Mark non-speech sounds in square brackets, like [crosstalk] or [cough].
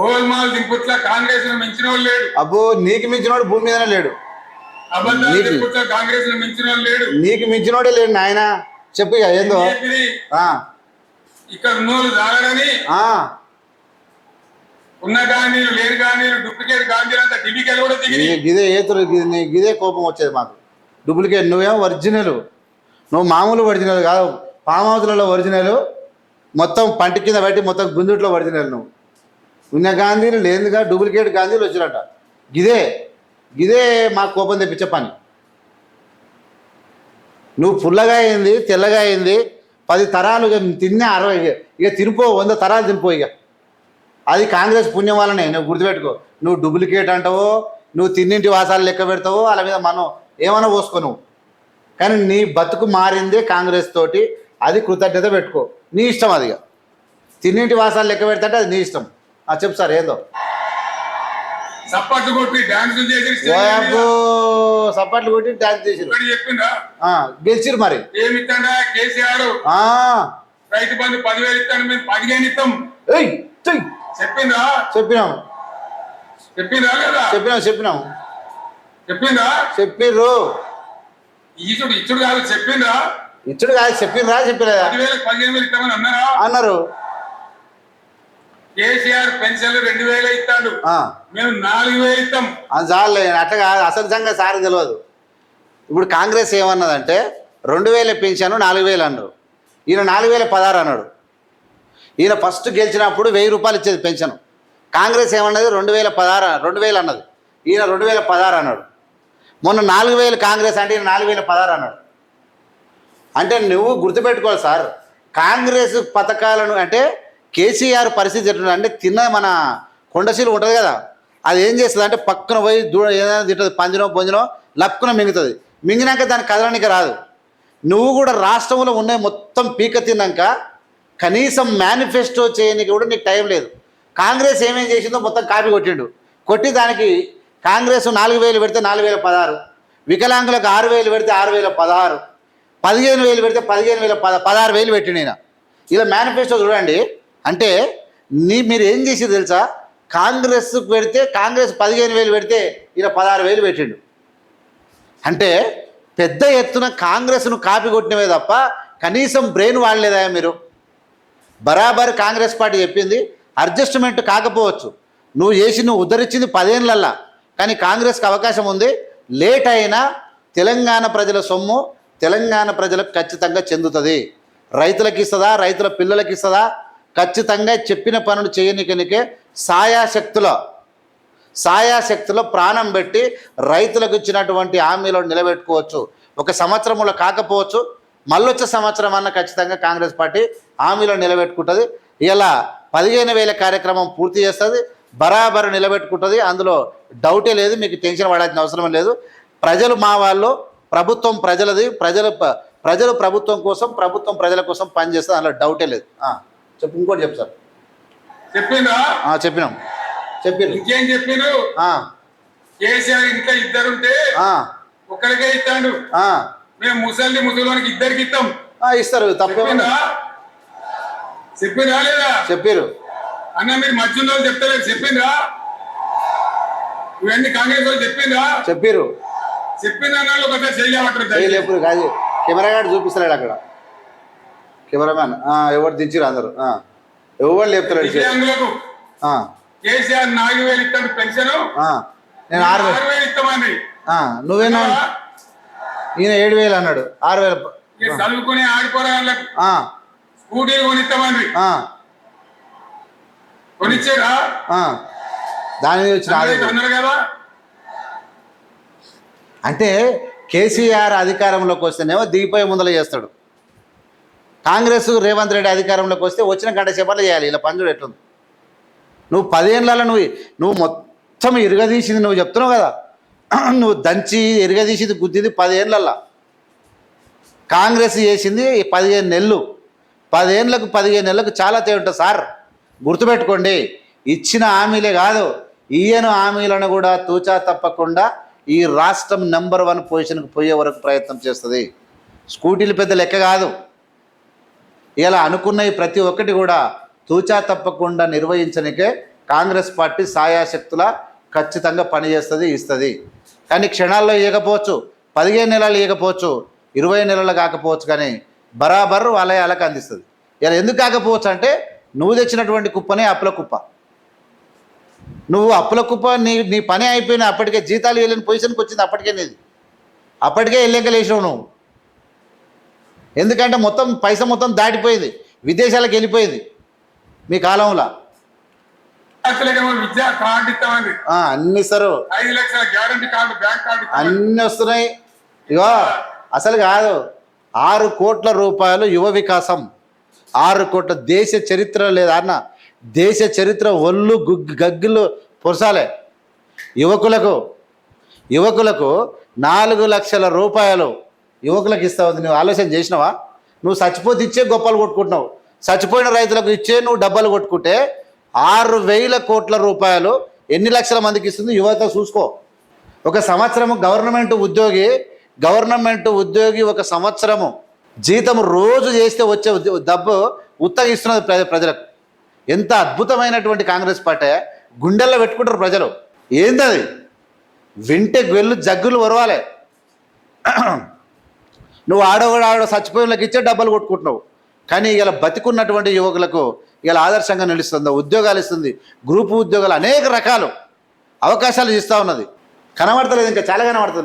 గోల్మాల్ దింపుట్ల కాంగ్రెస్ మించిన లేడు. అబ్బో నీకు మించినోడు భూమి మీదనే లేడు. అబద్ధాలు దింపుట్ల కాంగ్రెస్ మించిన లేడు. నీకు మించినోడే లేడు నాయన. చెప్పు ఏందో? ఇక్కడ తాగడని ఆ, ఉన్న గాంధీలు లేని గాంధీలు డూప్లికేట్ గాంధీలు అంతా ఢిల్లీకి కూడా దిగి ఇది- గిదే ఏతులు గిదే కోపం వచ్చేది మాకు. డూప్లికేట్ నువ్వేమో ఒరిజినల్. నువ్వు మామూలు ఒరిజినల్ కాదు. ఫామ్ హౌస్లలో ఒరిజినల్. మొత్తం పంట కింద పెట్టి మొత్తం గుంజుట్లో ఒరిజినల్ నువ్వు. ఉన్న గాంధీలు లేదుగా డూప్లికేట్ గాంధీలు వచ్చినట ఇదే గిదే మాకు కోపం తెప్పించే పని. నువ్వు పుల్లగా అయింది తెల్లగా అయింది పది తరాలు ఇక తిన్నా అరవై ఇక- ఇక తినిపో వంద తరాలు తినిపో ఇక. అది కాంగ్రెస్ పుణ్యం వల్లనే నువ్వు గుర్తుపెట్టుకో. నువ్వు డూప్లికేట్ అంటావో నువ్వు తిన్నింటి వాసాలు లెక్క పెడతావో వాళ్ళ మీద మనం ఏమైనా పోసుకో నువ్వు. కానీ నీ బతుకు మారిందే కాంగ్రెస్ తోటి అది కృతజ్ఞత పెట్టుకో. నీ ఇష్టం అది ఇక. తిన్నింటి వాసాలు లెక్క పెడతాంటే అది నీ ఇష్టం. చెప్పు సార్ ఏందో. సప్పట్లు కొట్టి డాన్సులు చేసి మీద సప్పట్లు కొట్టి డ్యాన్స్ చేసిరు చెప్పిందా ఆ, గెలిచిరు మరి. ఏమి ఇస్తాడా? కేసీఆర్. రైతు బంధు పదివేలు ఇస్తాడు మేము పదిహేను ఇస్తాం. చెప్పిందా చెప్పినాం? చెప్పిందా లేదా? చెప్పినాం చెప్పినాం. చెప్పిందా చెప్పిర్రు. ఇచ్చుడు ఇచ్చుడు కాదు చెప్పిందా ఇచ్చుడు కాదు చెప్పిర్రా చెప్పలేదా పదివేలకు పదిహేను వేలు ఇస్తామని అన్నారా? అన్నారు. కేసీఆర్ పెన్షన్లు రెండు వేలు ఇస్తాడు. మేము నాలుగు వేలు ఇస్తాం. అది చాలే అట్లా కాదు అసలు సంగతి సార్ తెలియదు ఇప్పుడు కాంగ్రెస్ ఏమన్నదంటే రెండు వేల పెన్షన్ నాలుగు వేలు అన్నారు ఈయన నాలుగు వేల పదహారు అన్నాడు. ఈయన ఫస్ట్ గెలిచినప్పుడు వెయ్యి రూపాయలు ఇచ్చేది పెన్షన్. కాంగ్రెస్ ఏమన్నది రెండు వేల పదహారు రెండు వేలు అన్నది. ఈయన రెండు వేల పదహారు అన్నాడు. మొన్న నాలుగు వేలు కాంగ్రెస్ అంటే ఈయన నాలుగు వేల పదహారు అన్నాడు. అంటే నువ్వు గుర్తుపెట్టుకోవాలి సార్ కాంగ్రెస్ పథకాలను అంటే కేసీఆర్ పరిస్థితి ఎట్లా అంటే తిన్న మన కొండశీలు ఉంటుంది కదా అది ఏం చేస్తుంది అంటే పక్కన పోయి దూడ ఏదైనా తింటుంది పంజనో పొంజనో లప్పుకున మింగుతుంది. మింగినాక దాని కదలడానికి రాదు. నువ్వు కూడా రాష్ట్రంలో ఉన్నాయి మొత్తం పీక తిన్నాక కనీసం మేనిఫెస్టో చేయడానికి కూడా నీకు టైం లేదు. కాంగ్రెస్ ఏమేం చేసిందో మొత్తం కాపీ కొట్టిండు. కొట్టి దానికి కాంగ్రెస్ నాలుగు వేలు పెడితే నాలుగు వేల పదహారు వికలాంగులకు ఆరు వేలు పెడితే ఆరు వేల పదహారు పదిహేను వేలు పెడితే పదిహేను వేల పద పదహారు వేలు పెట్టిండు నేను ఇలా మేనిఫెస్టో చూడండి అంటే నీ మీరు ఏం చేసి తెలుసా? కాంగ్రెస్కు పెడితే కాంగ్రెస్ పదిహేను వేలు పెడితే ఈయన పదహారు వేలు పెట్టిండు. అంటే పెద్ద ఎత్తున కాంగ్రెస్ను కాపీ కొట్టినవే తప్ప కనీసం బ్రెయిన్ వాడలేదా మీరు? బరాబర్ కాంగ్రెస్ పార్టీ చెప్పింది అడ్జస్ట్మెంట్ కాకపోవచ్చు. నువ్వు చేసి నువ్వు ఉద్ధరించింది పదేళ్ళల్లా. కానీ కాంగ్రెస్కి అవకాశం ఉంది. లేట్ అయినా తెలంగాణ ప్రజల సొమ్ము తెలంగాణ ప్రజలకు ఖచ్చితంగా చెందుతుంది. రైతులకు ఇస్తుందా రైతుల పిల్లలకి ఇస్తుందా ఖచ్చితంగా చెప్పిన పనులు చేయనికనికే సాయాశక్తుల సాయాశక్తిలో ప్రాణం పెట్టి రైతులకు ఇచ్చినటువంటి హామీలో నిలబెట్టుకోవచ్చు. ఒక సంవత్సరంలో కాకపోవచ్చు. మళ్ళొచ్చే సంవత్సరం అన్న ఖచ్చితంగా కాంగ్రెస్ పార్టీ హామీలో నిలబెట్టుకుంటుంది. ఇలా పదిహేను వేల కార్యక్రమం పూర్తి చేస్తుంది. బరాబరు నిలబెట్టుకుంటుంది. అందులో డౌటే లేదు. మీకు టెన్షన్ పడాల్సిన అవసరం లేదు. ప్రజలు మా వాళ్ళు ప్రభుత్వం ప్రజలది. ప్రజలు ప్రజలు ప్రభుత్వం కోసం ప్రభుత్వం ప్రజల కోసం పనిచేస్తుంది. అందులో డౌటే లేదు. చెప్పు ఇంకోటి చెప్పు సార్. చెప్పిందా? చెప్పినాం. చెప్పిరు ఇంకేం చెప్పిండు ఆ, కేసీఆర్ ఇంకా ఇద్దరుంటే ఆ, ఒక్కరికే ఇస్తాడు. మేము ముసలి ముసలివానికి ఇద్దరికి ఇస్తాం. ఇస్తారు తప్పేమన్నా చెప్పిందా? చెప్పిందా లేదా? చెప్పారు అన్న మీరు మధ్యలో చెప్తలేదు చెప్పిందా? ఇవన్నీ కాంగ్రెస్ వాళ్ళు చెప్పిందా? చెప్పారు చెప్పిందా ఒకసారి చేయలేమంటారు కెమెరా గార్డు చూపిస్తున్నాడు అక్కడ. కెమెరామ్యాన్. ఎవరు దించిరు అందరు. ఎవరు ఆ, కేసీఆర్ నాలుగు వేలు ఇస్తాడు పెన్షన్. ఆ. నేను ఆరు వేలు. ఇస్తామండి. నువ్వేనా ఈయన ఏడు వేలు అన్నాడు. ఆరు వేలు. చదువుకునే స్కూటీలు కొనిస్తామండి. ఆ, కొనిచ్చారా ఆ. దాని మీద వచ్చిన కదా. అంటే కేసీఆర్ అధికారంలోకి వస్తేనేమో దిగిపోయే ముందల చేస్తాడు. కాంగ్రెస్ రేవంత్ రెడ్డి అధికారంలోకి వస్తే వచ్చిన గంట సేపట్లో చేయాలి. ఇలా పంజుడు ఎట్లుంది. నువ్వు పదేళ్ళలో నువ్వు నువ్వు మొత్తం ఇరగదీసింది నువ్వు చెప్తున్నావు కదా. [clears throat] నువ్వు దంచి ఇరగదీసింది గుద్దింది పదేళ్ళల్లో కాంగ్రెస్ చేసింది పదిహేను నెలలు. పదేళ్ళకు పదిహేను నెలలకు చాలా తేడా ఉంటుంది సార్. గుర్తుపెట్టుకోండి ఇచ్చిన హామీలే కాదు ఈయన హామీలను కూడా తూచా తప్పకుండా ఈ రాష్ట్రం నెంబర్ వన్ పొజిషన్కి పోయే వరకు ప్రయత్నం చేస్తుంది. స్కూటీలు పెద్ద లెక్క కాదు. ఇలా అనుకున్నవి ప్రతి ఒక్కటి కూడా తూచా తప్పకుండా నిర్వహించనికే కాంగ్రెస్ పార్టీ సాయాశక్తుల ఖచ్చితంగా పనిచేస్తుంది ఇస్తుంది. కానీ క్షణాల్లో ఇవ్వకపోవచ్చు పదిహేను నెలలు ఇవ్వకపోవచ్చు ఇరవై నెలలు కాకపోవచ్చు కానీ బరాబర్ వాళ్ళ వాళ్ళకి అందిస్తుంది. ఇలా ఎందుకు కాకపోవచ్చు అంటే నువ్వు తెచ్చినటువంటి కుప్పనే అప్పుల కుప్ప. నువ్వు అప్పుల కుప్ప నీ నీ పని అయిపోయిన అప్పటికే జీతాలు వెళ్ళిన పొజిషన్కి వచ్చింది అప్పటికే నీది. అప్పటికే వెళ్ళేకలేసావు నువ్వు. ఎందుకంటే మొత్తం పైసా మొత్తం దాటిపోయింది. విదేశాలకు వెళ్ళిపోయింది. మీ కాలంలో. అన్ని ఇస్తారు. అన్నీ వస్తున్నాయి. ఇగో అసలు కాదు. ఆరు కోట్ల రూపాయలు యువ వికాసం. ఆరు కోట్ల దేశ చరిత్ర లేదా అన్న దేశ చరిత్ర ఒళ్ళు గుగ్గు గగ్గులు పొరసాలే. యువకులకు యువకులకు నాలుగు లక్షల రూపాయలు యువకులకు ఇస్తావు నువ్వు ఆలోచన చేసినావా? నువ్వు చచ్చిపోతే ఇచ్చే గొప్పలు కొట్టుకుంటున్నావు. చచ్చిపోయిన రైతులకు ఇచ్చే నువ్వు డబ్బాలు కొట్టుకుంటే ఆరు వేల కోట్ల రూపాయలు ఎన్ని లక్షల మందికి ఇస్తుంది? యువత చూసుకో. ఒక సంవత్సరము గవర్నమెంట్ ఉద్యోగి గవర్నమెంట్ ఉద్యోగి ఒక సంవత్సరము జీతం రోజు చేస్తే వచ్చే డబ్బు ఉత్తగిస్తున్నది ప్రజ ప్రజలకు. ఎంత అద్భుతమైనటువంటి కాంగ్రెస్ పార్టీ. గుండెల్లో పెట్టుకుంటారు ప్రజలు. ఏందది? వింటే వెళ్ళు జగ్గులు వరవాలి నువ్వు ఆడవాడు ఆడ చచ్చిపోయినకి ఇచ్చే డబ్బులు కొట్టుకుంటున్నావు. కానీ ఇలా బతికున్నటువంటి యువకులకు ఇలా ఆదర్శంగా నిలుస్తుంది ఉద్యోగాలు ఇస్తుంది గ్రూప్ ఉద్యోగాలు అనేక రకాలు అవకాశాలు ఇస్తూ ఉన్నది. కనబడతలేదు ఇంకా చాలా కనబడుతుంది.